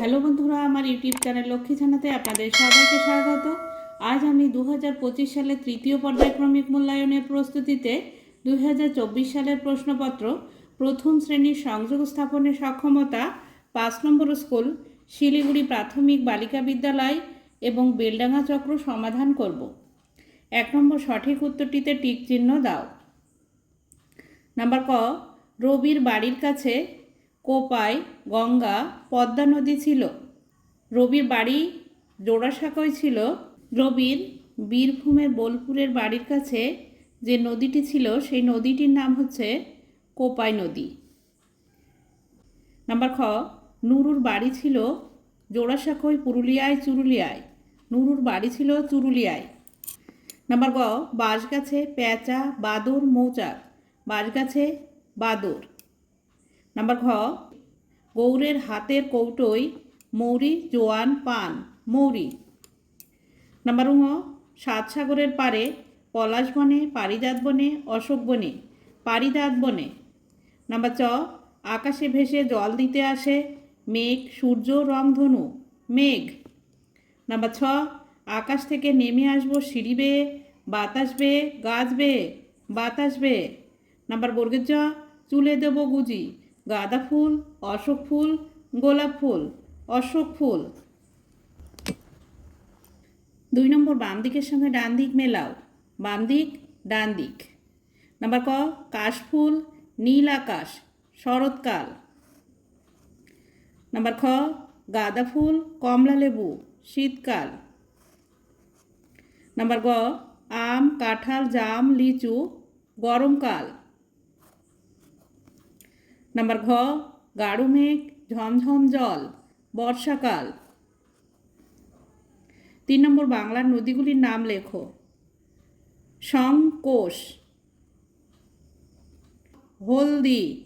Hello বন্ধুরা, আমার YouTube channel Lakshmi জানাতে আপনাদের সবাইকে স্বাগত। আজ আমি দু সালের তৃতীয় পর্যায়ক্রমিক মূল্যায়নের প্রস্তুতিতে দু হাজার চব্বিশ সালের প্রশ্নপত্র, প্রথম শ্রেণির সংযোগ স্থাপনের সক্ষমতা, পাঁচ নম্বর স্কুল, শিলিগুড়ি প্রাথমিক বালিকা বিদ্যালয় এবং বেলডাঙ্গা চক্র সমাধান করব। এক নম্বর সঠিক উত্তরটিতে টিক চিহ্ন দাও। নাম্বার ক, রবির বাড়ির কাছে কোপাই গঙ্গা, পদ্মা নদী ছিল। রবির বাড়ি জোড়াসাঁকোয় ছিল। রবির বীরভূমের বোলপুরের বাড়ির কাছে যে নদীটি ছিল, সেই নদীটির নাম হচ্ছে কোপাই নদী। নাম্বার খ, নুরুর বাড়ি ছিল জোড়াসাঁকোয়, পুরুলিয়ায়, চুরুলিয়ায়। নুরুর বাড়ি ছিল চুরুলিয়ায়। নাম্বার গ, বাঁশগাছে পেঁচা, বাদর, মৌচাক। বাঁশগাছে বাদর। নাম্বার ঘ, গৌরের হাতের কৌটোয় মৌরি জোয়ান পান, মৌরি। নাম্বার ঙ সাত সাগরের পারে পলাশ বনে, পারিজাত বনে, অশোক বনে, পারিজাত বনে। নাম্বার চ, আকাশে ভেসে জল দিতে আসে, মেঘ, সূর্য রংধনু মেঘ। নাম্বার ছ, আকাশ থেকে নেমে আসব সিঁড়ি বেয়ে, বাতাস বেয়ে, গাছ বেয়ে, বাতাস বেয়ে। নাম্বার বর্গের চ চুলে দেবো গুজি গাঁদা ফুল, অশোক ফুল, গোলাপ ফুল, অশোক ফুল। দুই নম্বর বাম দিকের সঙ্গে ডান দিক মেলাও। বাম দিক, ডান দিক। নাম্বার ক কাশফুল নীল আকাশ, শরৎকাল। নাম্বার খ, গাঁদা ফুল, কমলা লেবু, শীতকাল। নাম্বার গ, আম, কাঁঠাল, জাম, লিচু, গরমকাল। নাম্বার ঘ, গাঢ় মেঘ, ঝমঝম জল, বর্ষাকাল। তিন নম্বর, বাংলার নদীগুলির নাম লেখো। সংকোষ, হলদি।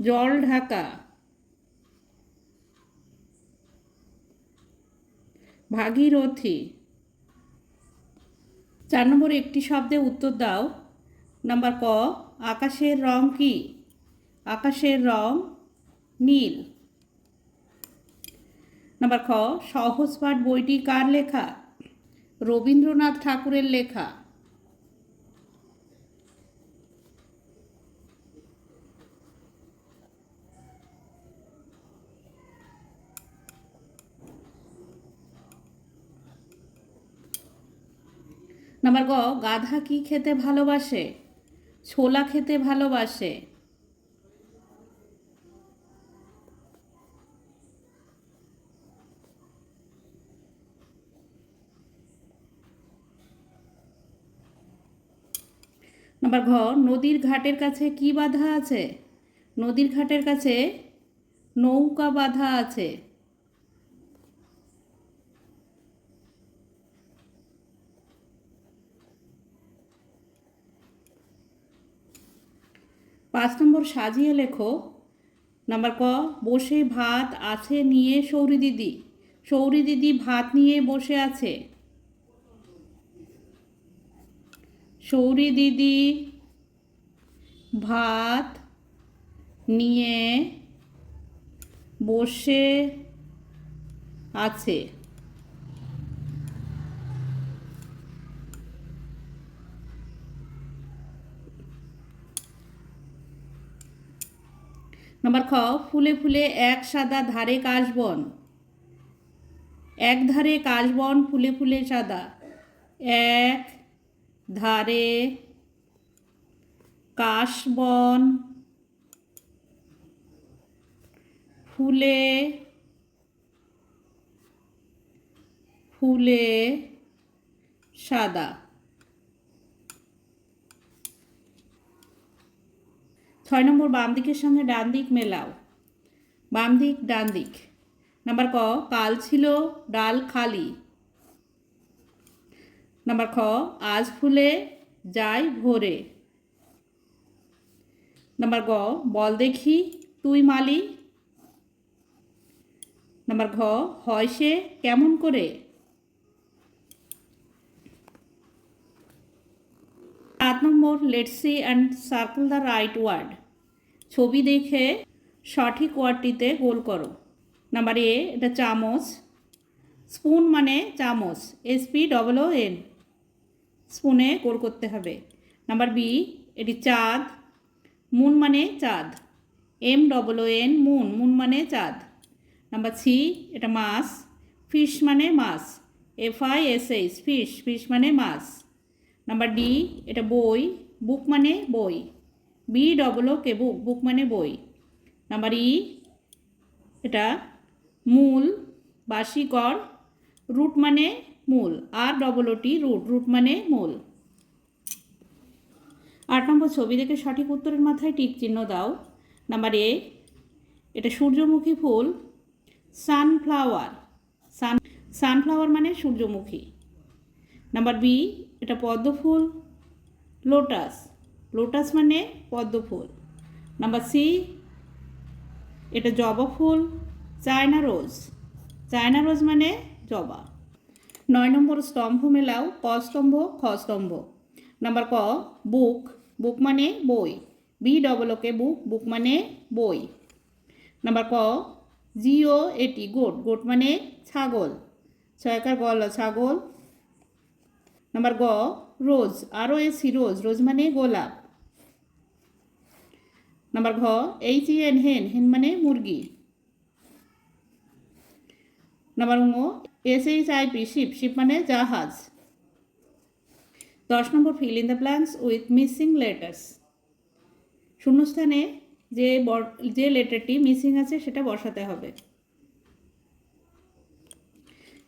জল ঢাকা। ভাগীরথী চার নম্বর একটি শব্দে উত্তর দাও। নাম্বার ক, আকাশের রং কি? আকাশের রং নীল। নাম্বার খ, সহজ পাঠ বইটি কার লেখা? রবীন্দ্রনাথ ঠাকুরের লেখা। নাম্বার গ, গাধা কি খেতে ভালোবাসে? ছোলা খেতে ভালোবাসে? নাম্বার ঘ, নদীর ঘাটের কাছে কি বাধা আছে? নদীর ঘাটের কাছে নৌকা বাধা আছে। পাঁচ নম্বর সাজিয়ে লেখো, নাম্বার ক, বসে ভাত আছে নিয়ে সৌরি দিদি। সৌরি দিদি ভাত নিয়ে বসে আছে। সৌরি দিদি ভাত নিয়ে বসে আছে। নাম্বার খ, ফুলে ফুলে এক সাদা ধারে কাশবন এক ধারে কাশবন ফুলে ফুলে সাদা। এক ধারে কাশবন ফুলে ফুলে সাদা। ছয় নম্বর বাম দিকের সঙ্গে ডান দিক মেলাও। বাম দিক, ডান দিক। নাম্বার ক, কাল ছিল ডাল খালি। নাম্বার খ, আজ ফুলে যাই ভোরে। নাম্বার গ, বল দেখি তুই মালি। নাম্বার ঘ, হয় সে কেমন করে? সাত নম্বর let's see and circle the right word ছবি দেখে সঠিক ওয়ার্ডটিতে গোল করো। নাম্বার এ, এটা চামচ। স্পুন মানে চামচ, S P double O N স্পুনে গোল করতে হবে। নাম্বার বি, এটি চাঁদ। মুন মানে চাঁদ। M double O N moon. Moon মানে চাঁদ। নাম্বার সি, এটা মাছ। ফিশ মানে মাছ। F I S H, fish. Fish মানে মাছ। নাম্বার ডি, এটা বই। বুক মানে বই। B double O K book book মানে বই। নাম্বার ই এটা মূল বাসিকর রুট মানে মূল। R double O T root root মানে মূল। আট নম্বর ছবি, দেখে সঠিক উত্তরের মাথায় টিক চিহ্ন দাও। নাম্বার এ এটা সূর্যমুখী ফুল। সানফ্লাওয়ার সান সানফ্লাওয়ার মানে সূর্যমুখী। নাম্বার বি এটা পদ্ম ফুল। লোটাস লোটাস মানে পদ্ম ফুল। নাম্বার সি, এটা জবা ফুল, চায়না রোজ। চায়না রোজ মানে জবা। নয় নম্বর স্তম্ভ মেলাও ক স্তম্ভ খ স্তম্ভ নাম্বার ক, বুক। বুক মানে বই। B double O K book. Book মানে বই। নাম্বার ক জিও এটি গোট। গোট মানে ছাগল। ছয়কার গল ছাগল। নাম্বার গ, রোজ। আরও এসি রোজ। রোজ মানে গোলাপ। নাম্বার ঘ H E N hen hen মানে মুরগি। নাম্বার ঙ S H I P ship ship মানে জাহাজ। দশ নম্বর fill in the blanks with missing letters শূন্যস্থানে যে যে লেটারটি মিসিং আছে, সেটা বসাতে হবে।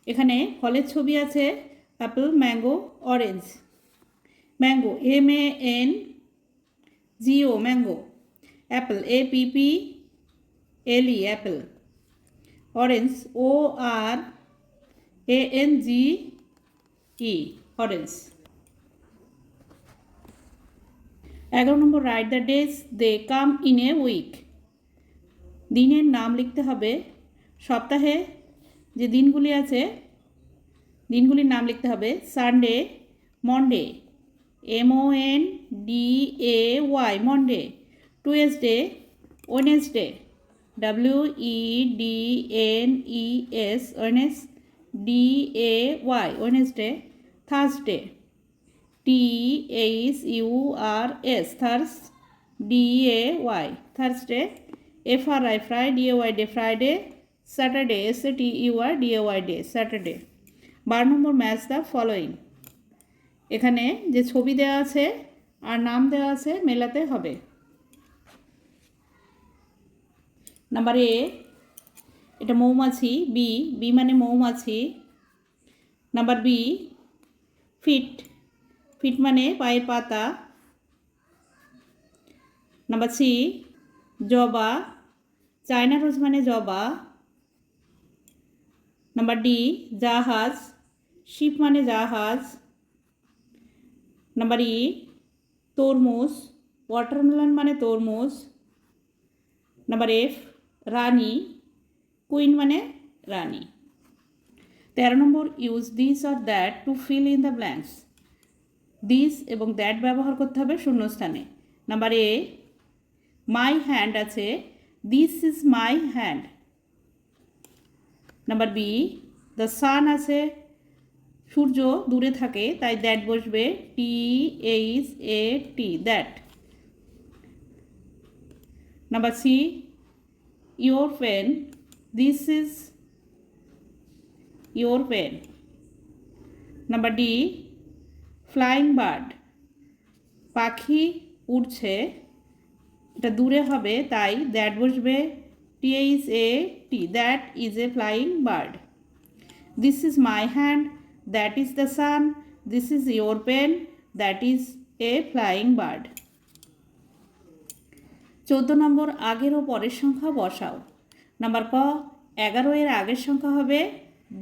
এখানে ফলের ছবি আছে apple mango orange mango M A N G O mango apple A P P L E apple orange O R A N G E orange এগারো নম্বর right the days they come in a week দিনের নাম লিখতে হবে সপ্তাহে যে দিনগুলি আছে, দিনগুলির নাম লিখতে হবে Sunday Monday M O N D A Y Monday Tuesday Wednesday W E D N E S Wednes D A Y Wednesday Thursday T H U R S Thurs D A Y Thursday F R I Fri D A Y day Friday Saturday S A T U R D A Y day Saturday বারো নম্বর match the following এখানে যে ছবি দেওয়া আছে আর নাম দেওয়া আছে মেলাতে হবে। নাম্বার এ এটা মৌমাছি বি বি মানে মৌমাছি। Number B feet. ফিট মানে পায়ের পাতা। নাম্বার সি জবা। চায়না রোজ মানে জবা। নাম্বার ডি জাহাজ। শিপ মানে জাহাজ। নাম্বার ই তরমুজ। ওয়াটারমেলন মানে তরমুজ। নাম্বার এফ রানী কুইন মানে রানী। তেরো নম্বর use this or that to fill in the blanks this এবং দ্যাট ব্যবহার করতে হবে শূন্যস্থানে। নাম্বার এ মাই হ্যান্ড আছে। This is my hand number B the sun আছে। সূর্য দূরে থাকে, তাই দ্যাট বসবে। T H A T that number C your pen this is your pen number D flying bird পাখি উড়ছে। এটা দূরে হবে, তাই দ্যাট বসবে T H A T that is a flying bird this is my hand that is the sun this is your pen that is a flying bird চোদ্দ নম্বর, আগের ও পরের সংখ্যা বসাও। নাম্বার ক, এগারো এর আগের সংখ্যা হবে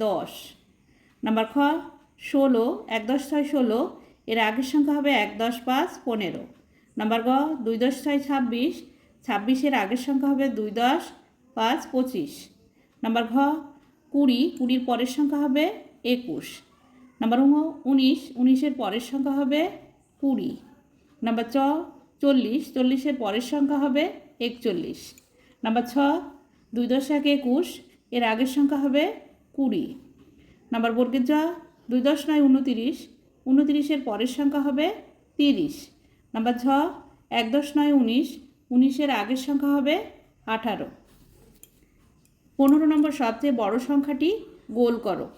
দশ। নাম্বার খ, ষোলো, এক দশ ছয় ষোলো, এর আগের সংখ্যা হবে এক দশ পাঁচ পনেরো। নাম্বার গ, দুই দশ ছয় ছাব্বিশ ছাব্বিশের আগের সংখ্যা হবে দুই দশ পাঁচ পঁচিশ। নাম্বার ঘ, কুড়ি, কুড়ির পরের সংখ্যা হবে একুশ। নাম্বার উনিশ, উনিশের পরের সংখ্যা হবে কুড়ি। নাম্বার চ চল্লিশ, চল্লিশের পরের সংখ্যা হবে একচল্লিশ। নাম্বার ছ, দুই দশ এক একুশ, এর আগের সংখ্যা হবে কুড়ি। নাম্বার বর্গের জ, দুই দশ নয় উনতিরিশ, উনতিরিশের পরের সংখ্যা হবে তিরিশ। নাম্বার ঝ, এক দশ নয় উনিশ, উনিশের আগের সংখ্যা হবে আঠারো। পনেরো নম্বর সবচেয়ে বড় সংখ্যাটি গোল করো।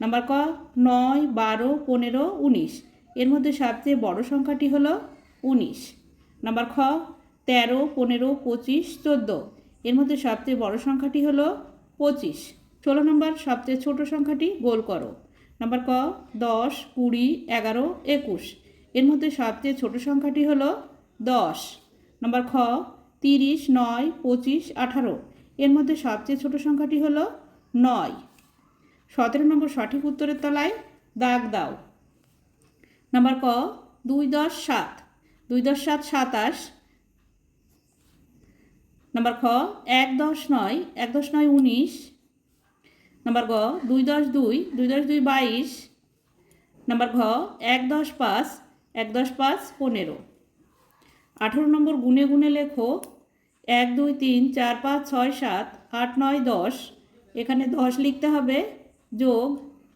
নাম্বার ক, নয়, বারো, পনেরো, উনিশ। এর মধ্যে সবচেয়ে বড় সংখ্যাটি হলো উনিশ। নাম্বার খ, তেরো, পনেরো, পঁচিশ, চোদ্দ। এর মধ্যে সবচেয়ে বড় সংখ্যাটি হলো পঁচিশ। ষোলো নম্বর, সবচেয়ে ছোট সংখ্যাটি গোল করো। নাম্বার ক, দশ, কুড়ি, এগারো, একুশ। এর মধ্যে সবচেয়ে ছোট সংখ্যাটি হলো দশ। নাম্বার খ, তিরিশ, নয়, পঁচিশ, আঠারো। এর মধ্যে সবচেয়ে ছোট সংখ্যাটি হলো নয়। সতেরো নম্বর সঠিক উত্তরের তলায় দাগ দাও। নাম্বার ক, দুই, দশ, সাত। দুই দশ সাত সাতাশ। নাম্বার খ, এক দশ নয়, এক দশ নয় উনিশ। নাম্বার গ, দুই দশ দুই দুই দশ দুই বাইশ। নাম্বার ঘ, এক দশ পাঁচ, এক দশ পাঁচ পনেরো। আঠেরো নম্বর গুনে গুনে লেখো, এক, দুই, তিন, চার, পাঁচ, ছয়, সাত, আট, নয়, দশ। এখানে দশ লিখতে হবে, যোগ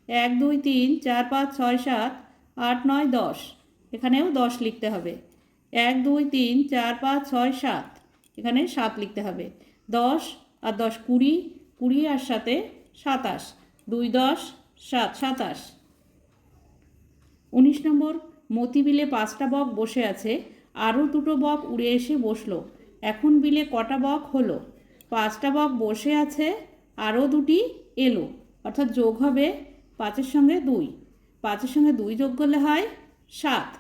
এক, দুই, তিন, চার, পাঁচ, ছয়, সাত, আট, নয়, দশ। এখানেও দশ লিখতে হবে। এক, দুই, তিন, চার, পাঁচ, ছয়, সাত। এখানে সাত লিখতে হবে। দশ আর দশ কুড়ি কুড়ি আর সাথে সাতাশ। দুই, দশ, সাত, সাতাশ। উনিশ নম্বর মতি বিলে পাঁচটা বক বসে আছে। আরও দুটো বক উড়ে এসে বসল। এখন বিলে কটা বক হলো? পাঁচটা বক বসে আছে, আরও দুটি এলো। অর্থাৎ যোগ হবে পাঁচের সঙ্গে দুই। পাঁচের সঙ্গে দুই যোগ করলে হয় সাত।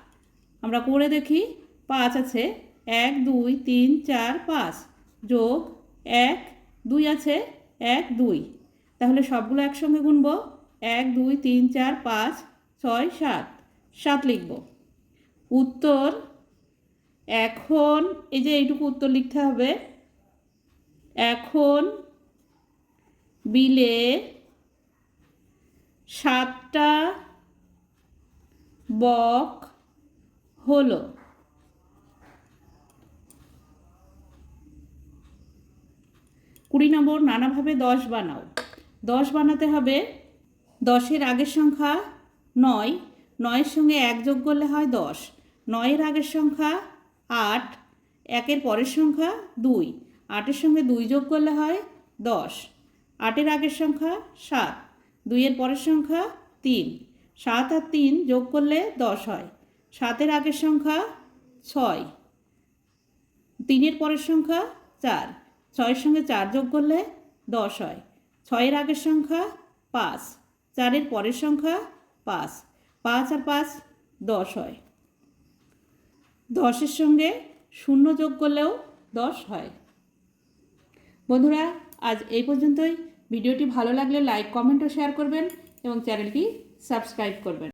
আমরা করে দেখি। পাঁচ আছে, এক, দুই, তিন, চার, পাঁচ যোগ এক, দুই আছে, এক, দুই। তাহলে সবগুলো একসঙ্গে গুনবো, এক, দুই, তিন, চার, পাঁচ, ছয়, সাত। সাত লিখব। উত্তর এখন, এই যে এইটুকু উত্তর লিখতে হবে। এখন বিলে সাতটা বক হলো। কুড়ি নম্বর নানাভাবে দশ বানাও। দশ বানাতে হবে দশের আগের সংখ্যা নয়। নয়ের সঙ্গে এক যোগ করলে হয় দশ। নয়ের আগের সংখ্যা আট। একের পরের সংখ্যা দুই। আটের সঙ্গে দুই যোগ করলে হয় দশ। আটের আগের সংখ্যা সাত। দুইয়ের পরের সংখ্যা তিন। সাত আর তিন যোগ করলে দশ হয়। সাতের আগের সংখ্যা ছয়। তিনের পরের সংখ্যা চার। ছয়ের সঙ্গে চার যোগ করলে দশ হয়। ছয়ের আগের সংখ্যা পাঁচ, চারের পরের সংখ্যা পাঁচ পাঁচ আর পাঁচ দশ হয়। দশের সঙ্গে শূন্য যোগ করলেও দশ হয়। বন্ধুরা, আজ এই পর্যন্তই। ভিডিওটি ভালো লাগলে লাইক, কমেন্ট ও শেয়ার করবেন এবং চ্যানেলটি সাবস্ক্রাইব করবেন।